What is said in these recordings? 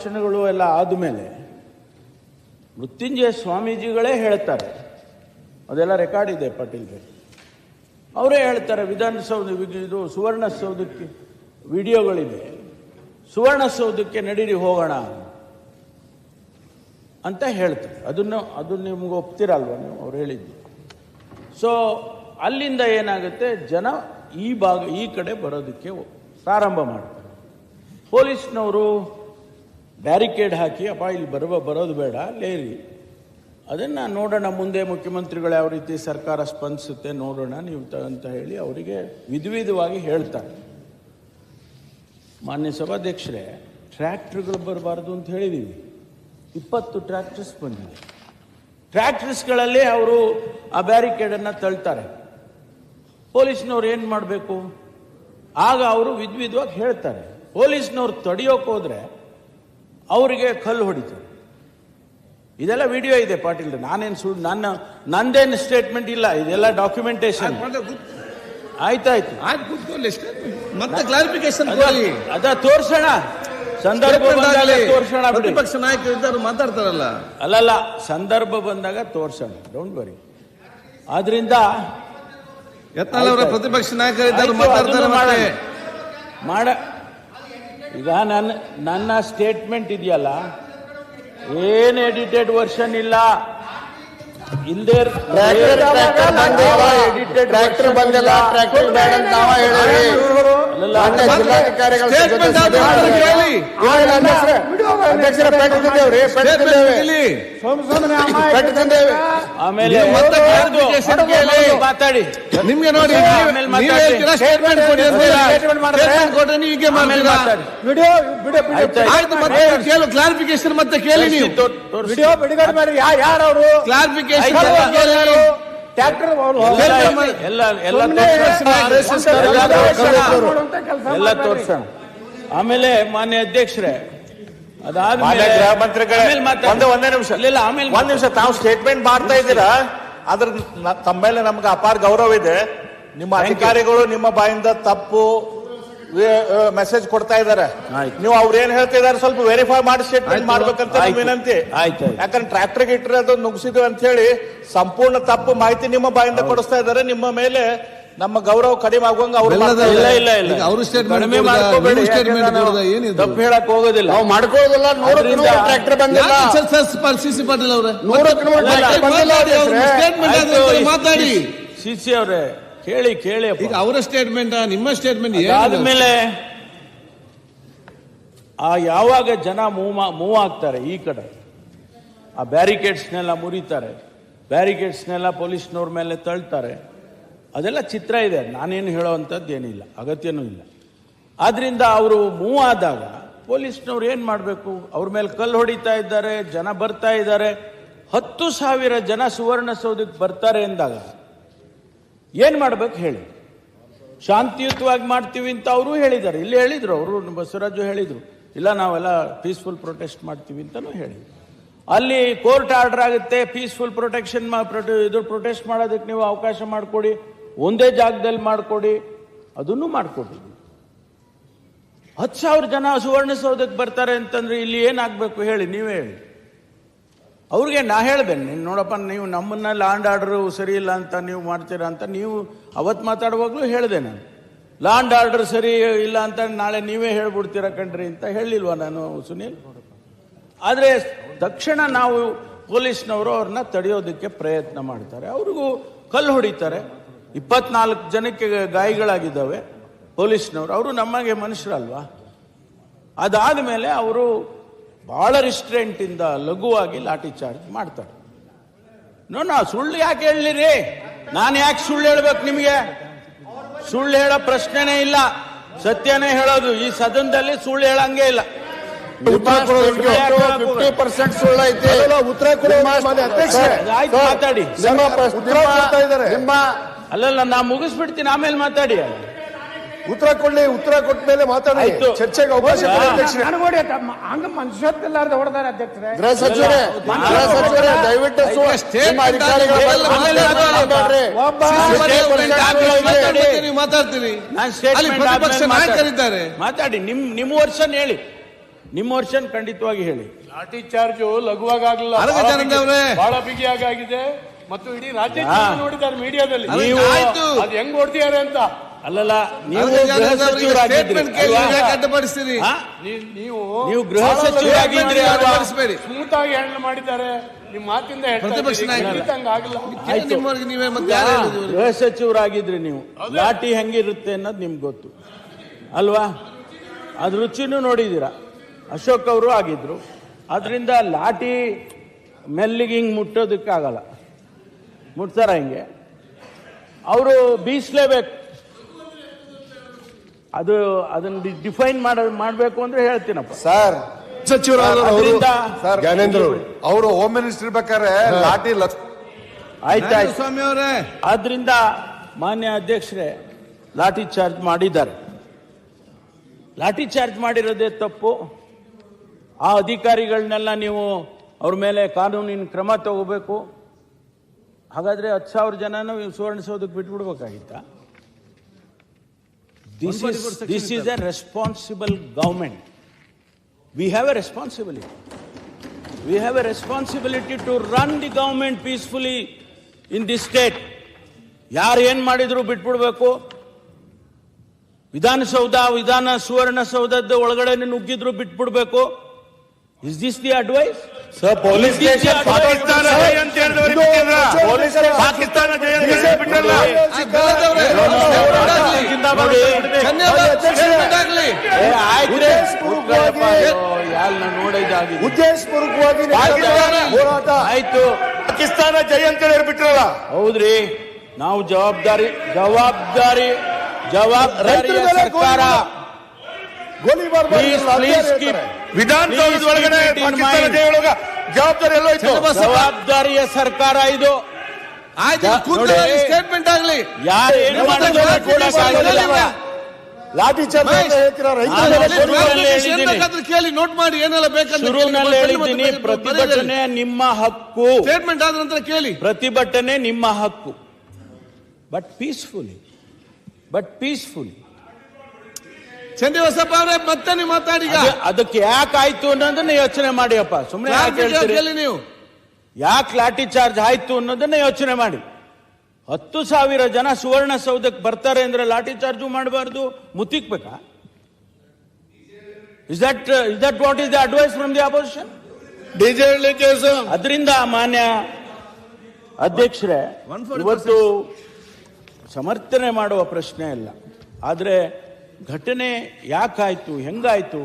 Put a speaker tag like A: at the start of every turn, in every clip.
A: ಭಾಷಣಗಳು ಎಲ್ಲ ಆದಮೇಲೆ ಮೃತ್ಯುಂಜಯ ಸ್ವಾಮೀಜಿಗಳೇ ಹೇಳ್ತಾರೆ. ಅದೆಲ್ಲ ರೆಕಾರ್ಡ್ ಇದೆ ಪಾಟೀಲ್ಗೆ. ಅವರೇ ಹೇಳ್ತಾರೆ, ವಿಧಾನಸೌಧ ಇದು, ಸುವರ್ಣಸೌಧಕ್ಕೆ ವಿಡಿಯೋಗಳಿವೆ. ಸುವರ್ಣಸೌಧಕ್ಕೆ ನಡೀರಿ, ಹೋಗೋಣ ಅಂತ ಹೇಳ್ತಾರೆ. ಅದನ್ನು ಅದು ನಿಮ್ಗೆ ಒಪ್ತಿರಲ್ವ ನೀವು? ಅವ್ರು ಹೇಳಿದ್ದು. ಸೊ ಅಲ್ಲಿಂದ ಏನಾಗುತ್ತೆ? ಜನ ಈ ಭಾಗ, ಈ ಕಡೆ ಬರೋದಕ್ಕೆ ಪ್ರಾರಂಭ ಮಾಡ್ತಾರೆ. ಪೊಲೀಸ್ನವರು ಬ್ಯಾರಿಕೇಡ್ ಹಾಕಿ, ಅಪ್ಪ, ಇಲ್ಲಿ ಬರುವ, ಬರೋದು ಬೇಡ ಲೇರಿ ಅದನ್ನು ನೋಡೋಣ, ಮುಂದೆ ಮುಖ್ಯಮಂತ್ರಿಗಳು ಯಾವ ರೀತಿ ಸರ್ಕಾರ ಸ್ಪಂದಿಸುತ್ತೆ ನೋಡೋಣ, ನೀವು ಅಂತ ಹೇಳಿ ಅವರಿಗೆ ವಿಧವಿಧವಾಗಿ ಹೇಳ್ತಾರೆ. ಮಾನ್ಯ ಸಭಾಧ್ಯಕ್ಷರೇ, ಟ್ರ್ಯಾಕ್ಟ್ರ್ಗಳು ಬರಬಾರ್ದು ಅಂತ ಹೇಳಿದ್ದೀವಿ ಇಪ್ಪತ್ತು ಟ್ರ್ಯಾಕ್ಟರ್ಸ್ ಬಂದಿದೆ ಟ್ರ್ಯಾಕ್ಟರ್ಸ್ಗಳಲ್ಲಿ ಅವರು ಆ ಬ್ಯಾರಿಕೇಡನ್ನು ತಳ್ತಾರೆ. ಪೊಲೀಸ್ನವ್ರು ಏನು ಮಾಡಬೇಕು? ಆಗ ಅವರು ವಿಧವಿಧವಾಗಿ ಹೇಳ್ತಾರೆ. ಪೊಲೀಸ್ನವ್ರು ತಡೆಯೋಕೆ ಹೋದ್ರೆ ಅವರಿಗೆ ಕಲ್ಲು ಹೊಡಿತು. ಇದೆಲ್ಲ ವಿಡಿಯೋ ಇದೆ ಪಾಟೀಲ್ ನಾನೇನು ಸುಳ್ಳು ನನ್ನ ನಂದೇನು ಸ್ಟೇಟ್ಮೆಂಟ್ ಇಲ್ಲ ಇದೆಲ್ಲ ಡಾಕ್ಯುಮೆಂಟೇಶನ್ ಆಯ್ತಾಯ್ತು.
B: ಮತ್ತೆ ಕ್ಲಾರಿಫಿಕೇಶನ್
A: ಅದ ಅದ ತೋರ್ಸೋಣ. ಸಂದರ್ಭ ಬಂದಾಗ ತೋರ್ಸೋಣ
B: ಪ್ರತಿಪಕ್ಷ ನಾಯಕರು ಇದ್ದಾರೆ ಮಾತಾಡ್ತಾರಲ್ಲ.
A: ಅಲ್ಲಲ್ಲ ಸಂದರ್ಭ ಬಂದಾಗ ತೋರ್ಸೋಣ. ಡೋಂಟ್ ವರಿ ಆದ್ರಿಂದ
B: ಯತ್ನಾಳ್ ಅವರ ಪ್ರತಿಪಕ್ಷ ನಾಯಕರು ಇದ್ದಾರೆ ಮಾತಾಡ್ತಾರೆ.
A: ಮಾಡ ಈಗ ನನ್ನ ನನ್ನ ಸ್ಟೇಟ್ಮೆಂಟ್ ಇದೆಯಲ್ಲ? ಏನು ಎಡಿಟೆಡ್ ವರ್ಷನ್ ಇಲ್ಲ? ಹಿಂದೆ
C: ಟ್ರ್ಯಾಕ್ಟರ್ ಬಂದಿಲ್ಲ ಟ್ರ್ಯಾಕ್ಟರ್ ಬೇಡ ಅಂತ ನಾವ ಹೇಳಿವಿ. ಜಿಲ್ಲಾಧಿಕಾರಿಗಳು. ಅಧ್ಯಕ್ಷರೇ, ಅಧ್ಯಕ್ಷರೇ ಪೆಟ್ಟು ತಿಂದೇವ್ರಿ ಪೆಟ್ಟು
B: Statement
C: ಪೆಟ್ಟು ತಿಂದೇವೆ.
A: ಆಮೇಲೆ ಮಾತಾಡಿ.
B: ನಿಮ್ಗೆ ನೋಡಿ. ಸ್ಟೇಟ್ಮೆಂಟ್ ಕೊಡಿ? ಸ್ಟೇಟ್ಮೆಂಟ್ ಕೊಟ್ರೆ ನೀವು ಹೀಗೆ
A: ಮಾತಾಡಿ.
C: ವಿಡಿಯೋ
A: ಆಯ್ತು,
B: ಆಯ್ತು. ಮತ್ತೆ ಕೇಳು ಕ್ಲಾರಿಫಿಕೇಶನ್ ಮತ್ತೆ ಕೇಳಿ ನೀವು.
C: ವಿಡಿಯೋ ಬಿಡುಗಡೆ ಮಾಡಿ. ಯಾ ಯಾರು ಅವರು
B: ಕ್ಲಾರಿಫಿಕೇಶನ್
A: ಎಲ್ಲ ಎಲ್ಲ ಎಲ್ಲ ತೋರ್ಸೋಣ. ಆಮೇಲೆ ಮಾನ್ಯ ಅಧ್ಯಕ್ಷರೇ
D: ಮಾನ್ಯ
A: ಅದಾದ್ಮೇಲೆ
D: ಗೃಹ ಮಂತ್ರಿಗಳೇ ಒಂದು ಒಂದೇ ನಿಮಿಷ.
A: ಇಲ್ಲ, ಆಮೇಲೆ
D: ಒಂದ್ ನಿಮಿಷ ತಾವು ಸ್ಟೇಟ್ಮೆಂಟ್ ಮಾಡ್ತಾ ಇದ್ದೀರಾ? ಅದ್ರ ತಮ್ಮ ಮೇಲೆ ನಮ್ಗೆ ಅಪಾರ ಗೌರವ ಇದೆ. ನಿಮ್ಮ ಅಧಿಕಾರಿಗಳು ನಿಮ್ಮ ಬಾಯಿಂದ ತಪ್ಪು ಮೆಸೇಜ್ ಕೊಡ್ತಾ ಇದ್ದಾರೆ
A: ಆಯ್ತು.
D: ನೀವು ಅವ್ರು ಏನ್ ಹೇಳ್ತಾ ಇದಾರೆ ಸ್ವಲ್ಪ ವೆರಿಫೈ ಮಾಡಿ ಸ್ಟೇಟ್ಮೆಂಟ್. ಮಾಡ್ಬೇಕಂತ. ವಿನಂತಿ. ಯಾಕಂದ್ರೆ ಟ್ರ್ಯಾಕ್ಟರ್ ಇಟ್ಟರೆ ಅದು ನುಗ್ಸಿದ್ವಿ ಅಂತ ಹೇಳಿ ಸಂಪೂರ್ಣ ತಪ್ಪು ಮಾಹಿತಿ ನಿಮ್ಮ ಬಾಯಿಂದ ಕೊಡಿಸ್ತಾ ಇದ್ದಾರೆ ನಿಮ್ಮ ಮೇಲೆ ನಮ್ಮ ಗೌರವ ಕಡಿಮೆ ಆಗುವಂಗ ಅವ್ರು
A: ಇಲ್ಲ ಇಲ್ಲ ಇಲ್ಲ
B: ಅವರು
A: ಕಡಿಮೆ? ಮಾಡ್ಕೋಬೇಡಿ? ತಪ್ಪು ಹೇಳಕ್ ಹೋಗೋದಿಲ್ಲ
C: ನಾವು ಮಾಡ್ಕೊಳ್ಳೋದಿಲ್ಲ ನೂರಕ್ಕೆ ನೂರು ಟ್ರ್ಯಾಕ್ಟರ್ ಬಂದಿಲ್ಲ
B: ಸ್ಪರ್ಶಿಸಿ ಪಾಟೀಲ್ ಅವರೇ
C: ನೂರಕ್ಕೆ ನೂರು ಬಂದಿಲ್ಲ
B: ಮಾತಾಡಿ
A: ಸಿ ಸಿ ಅವರೇ ಕೇಳಿ ಕೇಳಿ
B: ಈಗ ಅವರ ಸ್ಟೇಟ್ಮೆಂಟ್ ನಿಮ್ಮ ಸ್ಟೇಟ್ಮೆಂಟ್
A: ಆದ್ಮೇಲೆ ಆ ಯಾವಾಗ ಜನ ಮೂವ್ ಮಾ- ಮೂವ್ ಆಗ್ತಾರೆ ಈ ಕಡೆ ಆ ಬ್ಯಾರಿಕೇಡ್ಸ್ನೆಲ್ಲ ಮುರಿತಾರೆ ಬ್ಯಾರಿಕೇಡ್ಸ್ನೆಲ್ಲ ಪೊಲೀಸ್ನವ್ರ ಮೇಲೆ ತಳ್ತಾರೆ ಅದೆಲ್ಲ ಚಿತ್ರ ಇದೆ ನಾನೇನು ಹೇಳೋವಂಥದ್ದು ಏನಿಲ್ಲ ಅಗತ್ಯನೂ ಇಲ್ಲ. ಆದ್ರಿಂದ ಅವರು ಮೂವ್ ಆದಾಗ ಪೊಲೀಸ್ನವ್ರು ಏನು ಮಾಡಬೇಕು? ಅವ್ರ ಮೇಲೆ ಕಲ್ಲು ಹೊಡಿತಾ ಇದ್ದಾರೆ ಜನ ಬರ್ತಾ ಇದ್ದಾರೆ ಹತ್ತು ಸಾವಿರ ಜನ ಸುವರ್ಣಸೌಧಕ್ಕೆ ಬರ್ತಾರೆ ಎಂದಾಗ ಏನು ಮಾಡ್ಬೇಕು ಹೇಳಿ? ಶಾಂತಿಯುತವಾಗಿ ಮಾಡ್ತೀವಿ ಅಂತ ಅವರು ಹೇಳಿದ್ದಾರೆ. ಇಲ್ಲಿ ಹೇಳಿದರು, ಅವರು ಬಸವರಾಜು ಹೇಳಿದರು. ಇಲ್ಲ, ನಾವೆಲ್ಲ ಪೀಸ್ಫುಲ್ ಪ್ರೊಟೆಸ್ಟ್ ಮಾಡ್ತೀವಿ ಅಂತಲೂ ಹೇಳಿ ಅಲ್ಲಿ ಕೋರ್ಟ್ ಆರ್ಡರ್ ಆಗುತ್ತೆ ಪೀಸ್ಫುಲ್ ಪ್ರೊಟೆಕ್ಷನ್ ಇದು ಪ್ರೊಟೆಸ್ಟ್ ಮಾಡೋದಕ್ಕೆ ನೀವು ಅವಕಾಶ ಮಾಡಿಕೊಡಿ, ಒಂದೇ ಜಾಗದಲ್ಲಿ ಮಾಡಿಕೊಡಿ, ಅದನ್ನು ಮಾಡಿಕೊಡಿ. ಹತ್ತು ಸಾವಿರ ಜನ ಸುವರ್ಣಸೌಧಕ್ಕೆ ಬರ್ತಾರೆ ಅಂತಂದ್ರೆ ಇಲ್ಲಿ ಏನಾಗಬೇಕು ಹೇಳಿ, ನೀವೇ ಹೇಳಿ. ಅವ್ರಿಗೆ ನಾ ಹೇಳ್ದೆ ನೀನು ನೋಡಪ್ಪ, ನೀವು ನಮ್ಮನ್ನ ಲ್ಯಾಂಡ್ ಆರ್ಡರ್ ಸರಿ ಇಲ್ಲ ಅಂತ ನೀವು ಮಾಡ್ತೀರಾ ಅಂತ ನೀವು ಅವತ್ತು ಮಾತಾಡುವಾಗಲೂ ಹೇಳಿದೆ ನಾನು. ಲ್ಯಾಂಡ್ ಆರ್ಡರ್ ಸರಿ ಇಲ್ಲ ಅಂತ ನಾಳೆ ನೀವೇ ಹೇಳ್ಬಿಡ್ತೀರ ಕಣ್ರಿ ಅಂತ ಹೇಳಿಲ್ವಾ ನಾನು, ಸುನೀಲ್? ಆದರೆ ತಕ್ಷಣ ನಾವು ಪೊಲೀಸ್ನವರು ಅವ್ರನ್ನ ತಡೆಯೋದಕ್ಕೆ ಪ್ರಯತ್ನ ಮಾಡ್ತಾರೆ. ಅವ್ರಿಗೂ ಕಲ್ಲು ಹೊಡಿತಾರೆ. ಇಪ್ಪತ್ನಾಲ್ಕು ಜನಕ್ಕೆ ಗಾಯಗಳಾಗಿದ್ದಾವೆ ಪೊಲೀಸ್ನವರು. ಅವರು ನಮಗೆ ಮನುಷ್ಯರಲ್ವಾ? ಅದಾದ ಮೇಲೆ ಅವರು ಬಹಳ ರಿಸ್ಟ್ರೆಂಟಿಂದ ಲಘುವಾಗಿ ಲಾಠಿ ಚಾರ್ಜ್ ಮಾಡ್ತಾರೆ ನೋ ನಾ ಸುಳ್ಳು ಯಾಕೆ ಹೇಳಿರಿ? ನಾನು ಯಾಕೆ ಸುಳ್ಳು ಹೇಳ್ಬೇಕು ನಿಮಗೆ? ಸುಳ್ಳು ಹೇಳೋ ಪ್ರಶ್ನೆನೇ ಇಲ್ಲ. ಸತ್ಯನೇ ಹೇಳೋದು. ಈ ಸದನದಲ್ಲಿ ಸುಳ್ಳು ಹೇಳಂಗೆ ಇಲ್ಲ. ಮಾತಾಡಿ. ಅಲ್ಲಲ್ಲ ನಾ ಮುಗಿಸ್ಬಿಡ್ತೀನಿ ಆಮೇಲೆ ಮಾತಾಡಿ.
D: ಉತ್ತರ ಕೊಡ್ಲಿ ಉತ್ತರ ಕೊಟ್ಟ ಮೇಲೆ ಮಾತಾಡಿ. ಚರ್ಚೆಗೆ ಅವಕಾಶ.
E: ನನಗೋಡಿ ಹಂಗ ಮನುಷ್ಯತ್ತಿಲ್ಲಾರ್ದ ಹೊಡೆದಾರೆ ಅಧ್ಯಕ್ಷರೇ.
C: ಗೃಹ ಸಚಿವರೇ ಗೃಹ ಸಚಿವರೇ ದಯವಿಟ್ಟು
B: ಮಾತಾಡ್ತೀನಿ. ನಾಯಕರಿದ್ದಾರೆ.
A: ಮಾತಾಡಿ ನಿಮ್ ನಿಮ್ಮ ವರ್ಷನ್ ಹೇಳಿ. ನಿಮ್ಮ ವರ್ಷನ್ ಖಂಡಿತವಾಗಿ ಹೇಳಿ.
F: ಲಾಠಿ ಚಾರ್ಜ್ ಲಘುವಾಗಿ ಆಗಲಿಲ್ಲ.
B: ಅಲ್ಲ
F: ಬಹಳ. ಬಿಗಿಯಾಗಿ ಆಗಿದೆ ಮತ್ತು ಇಡೀ ರಾಜ್ಯ. ನೋಡಿದ್ದಾರೆ ಮೀಡಿಯಾದಲ್ಲಿ. ಅದು ಹೆಂಗ್ ಓಡ್ತಿದ್ದಾರೆ ಅಂತ.
A: ಅಲ್ಲಲ್ಲ ನೀವು ಗೃಹ ಸಚಿವರಾಗಿದ್ರಿ.
B: ಅಡ್ಡಪಡಿಸ್ತೀರಿ
F: ನೀವು
A: ನೀವು ಗೃಹ ಸಚಿವರಾಗಿದ್ರಿ?
B: ಅಡ್ಡಪಡಿಸ್ಬೇಡಿ
F: ಸ್ಮೂತ್ ಆಗಿ ಹ್ಯಾಂಡಲ್ ಮಾಡಿದ್ದಾರೆ. ನಿಮ್ಮ ಮಾತಿಂದ
B: ಪ್ರತಿಪಕ್ಷ ಕೇಳಿ ನೀವೇ ಮತ್ತೆ
A: ಗೃಹ ಸಚಿವರಾಗಿದ್ರಿ ನೀವು. ಲಾಠಿ ಹೆಂಗಿರುತ್ತೆ ಅನ್ನೋದು ನಿಮ್ಗೆ ಗೊತ್ತು. ಅಲ್ವಾ? ಅದ್ ರುಚಿನೂ ನೋಡಿದ್ದೀರಾ. ಅಶೋಕ್ ಅವರು ಆಗಿದ್ರು. ಅದರಿಂದ ಲಾಟಿ ಮೆಲ್ಲಿಗೆ ಹಿಂಗೆ ಮುಟ್ಟೋದಕ್ಕಾಗಲ್ಲ. ಮುಟ್ತಾರ ಹಿಂಗೆ? ಅವರು ಬೀಸ್ಲೇಬೇಕು. ಅದು ಅದನ್ನ ಡಿಫೈನ್ ಮಾಡ ಮಾಡಬೇಕು ಅಂದ್ರೆ ಹೇಳ್ತೀನಪ್ಪ.
C: ಸರ್
A: ಅದರಿಂದ
C: ಸರ್
G: ಜ್ಞಾನೇಂದ್ರ ಅವರು ಹೋಮ್ ಮಿನಿಸ್ಟರ್ ಬೇಕಾದ್ರೆ ಲಾಟಿ ಲಕ್ಷ
A: ಆಯ್ತಾಯ್ತು
B: ಸ್ವಾಮಿ ಅವರೇ.
A: ಆದ್ರಿಂದ ಮಾನ್ಯ ಅಧ್ಯಕ್ಷರೇ ಲಾಠಿ ಚಾರ್ಜ್ ಮಾಡಿದ್ದಾರೆ. ಲಾಠಿ ಚಾರ್ಜ್ ಮಾಡಿರೋದೇ ತಪ್ಪು. ಆ ಅಧಿಕಾರಿಗಳನ್ನೆಲ್ಲ ನೀವು ಅವ್ರ ಮೇಲೆ ಕಾನೂನಿನ ಕ್ರಮ ತಗೋಬೇಕು. ಹಾಗಾದ್ರೆ ಹತ್ತು ಸಾವಿರ ಜನನ ಸುವರ್ಣಿಸೋದಕ್ಕೆ ಬಿಟ್ಬಿಡ್ಬೇಕಾಗಿತ್ತ? This is this is a responsible government we have a responsibility we have a responsibility to run the government peacefully in this state. ಯಾರು ಏನ್ ಮಾಡಿದ್ರು ಬಿಟ್ಬಿಡ್ಬೇಕು ವಿಧಾನಸೌಧ ವಿಧಾನ ಸುವರ್ಣಸೌಧದ ಒಳಗಡೆ ನುಗ್ಗಿದ್ರು ಬಿಟ್ಬಿಡ್ಬೇಕು is this the advice
C: sir police station
G: Pakistan ಜಯ ಅಂತ ಹೇಳಿದವರು ಬಿಟ್ಟಿಲ್ಲ. ಪಾಕಿಸ್ತಾನ ಜಯ ಅಂತ ಹೇಳಿದವ್ರಿಗೆ ಬಿಟ್ಟಿಲ್ಲ.
C: ಉದ್ದೇಶಪೂರ್ವಕವಾಗಿ ಹೋರಾಟ
A: ಆಯ್ತು
G: ಪಾಕಿಸ್ತಾನ ಜಯ ಅಂತ ಹೇಳಿದ್ರೆ ಬಿಟ್ಟಿರಲ್ಲ
A: ಹೌದ್ರಿ ನಾವು ಜವಾಬ್ದಾರಿ ಜವಾಬ್ದಾರಿ
C: ಜವಾಬ್ದಾರಿ
A: ಸರ್ಕಾರ
C: ಗೋಲಿಬಾರ್
A: Please, please keep-
G: ವಿಧಾನಸೌಧದ ಒಳಗಡೆ
A: Please keep it in
G: Pakistan
A: mind.
G: ಜೈ ಒಳಗ ಜವಾಬ್ದಾರಿ ಎಲ್ಲ ಇತ್ತು
A: ಜವಾಬ್ದಾರಿಯ ಸರ್ಕಾರ ಇದು.
B: ಸ್ಟೇಟ್ಮೆಂಟ್ ಆಗಲಿ. ಲಾಠಿ ಕೇಳಿ ನೋಟ್ ಮಾಡಿ ಏನೆಲ್ಲ ಬೇಕಂತ
A: ಪ್ರತಿಭಟನೆ ನಿಮ್ಮ ಹಕ್ಕು.
B: ಸ್ಟೇಟ್ಮೆಂಟ್ ಆದ ನಂತರ ಕೇಳಿ.
A: ಪ್ರತಿಭಟನೆ ನಿಮ್ಮ ಹಕ್ಕು. But peacefully but peacefully
B: Chandrabasappa ಅವರೇ ಮತ್ತೆ ನೀವು ಮಾತಾಡಿ
A: ಅದಕ್ಕೆ ಯಾಕೆ ಆಯ್ತು ಅನ್ನೋದನ್ನ ಯೋಚನೆ ಮಾಡಿಯಪ್ಪ ಸುಮ್ಮನೆ
B: ನೀವು?
A: ಯಾಕೆ ಲಾಠಿ ಚಾರ್ಜ್ ಆಯ್ತು ಅನ್ನೋದನ್ನ ಯೋಚನೆ ಮಾಡಿ. ಹತ್ತು ಸಾವಿರ ಜನ ಸುವರ್ಣಸೌಧಕ್ಕೆ ಬರ್ತಾರೆ ಅಂದ್ರೆ ಲಾಠಿ ಚಾರ್ಜು ಮಾಡಬಾರ್ದು ಮುತ್ತಿಕ್ಬೇಕಾ? Is that is that what is the advice from
G: the opposition
A: ಅದರಿಂದ ಮಾನ್ಯ ಅಧ್ಯಕ್ಷರೇ ಇವತ್ತು ಸಮರ್ಥನೆ ಮಾಡುವ ಪ್ರಶ್ನೆ ಇಲ್ಲ ಆದರೆ ಘಟನೆ ಯಾಕಾಯಿತು, ಹೆಂಗಾಯಿತು?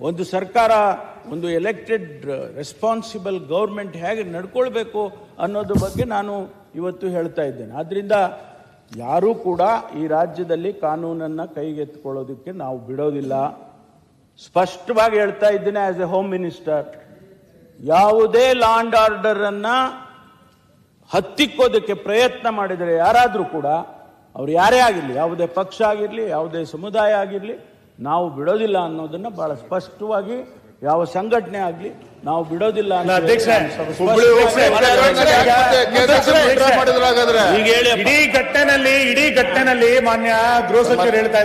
A: ಒಂದು ಸರ್ಕಾರ, ಒಂದು ಎಲೆಕ್ಟೆಡ್ ರೆಸ್ಪಾನ್ಸಿಬಲ್ ಗೌರ್ಮೆಂಟ್ ಹೇಗೆ ನಡ್ಕೊಳ್ಬೇಕು ಅನ್ನೋದ್ರ ಬಗ್ಗೆ ನಾನು ಇವತ್ತು ಹೇಳ್ತಾ ಇದ್ದೇನೆ. ಆದ್ರಿಂದ ಯಾರೂ ಕೂಡ ಈ ರಾಜ್ಯದಲ್ಲಿ ಕಾನೂನನ್ನು ಕೈಗೆತ್ಕೊಳ್ಳೋದಕ್ಕೆ ನಾವು ಬಿಡೋದಿಲ್ಲ. ಸ್ಪಷ್ಟವಾಗಿ ಹೇಳ್ತಾ ಇದ್ದೇನೆ ಆಸ್ ಎ ಹೋಮ್ ಮಿನಿಸ್ಟರ್ ಯಾವುದೇ ಲಾಂಡ್ ಆರ್ಡರ್ ಅನ್ನ ಹತ್ತಿಕ್ಕೋದಕ್ಕೆ ಪ್ರಯತ್ನ ಮಾಡಿದರೆ ಯಾರಾದರೂ ಕೂಡ ಅವ್ರು ಯಾರೇ ಆಗಿರಲಿ ಯಾವುದೇ ಪಕ್ಷ ಆಗಿರಲಿ ಯಾವುದೇ ಸಮುದಾಯ ಆಗಿರಲಿ ನಾವು ಬಿಡೋದಿಲ್ಲ ಅನ್ನೋದನ್ನ ಬಹಳ ಸ್ಪಷ್ಟವಾಗಿ ಯಾವ ಸಂಘಟನೆ ಆಗಲಿ ನಾವು ಬಿಡೋದಿಲ್ಲ.
H: ಇಡೀ ಘಟ್ಟನಲ್ಲಿ ಇಡೀ ಘಟ್ಟನಲ್ಲಿ ಮಾನ್ಯ ಗೃಹ ಸಚಿವರು ಹೇಳ್ತಾ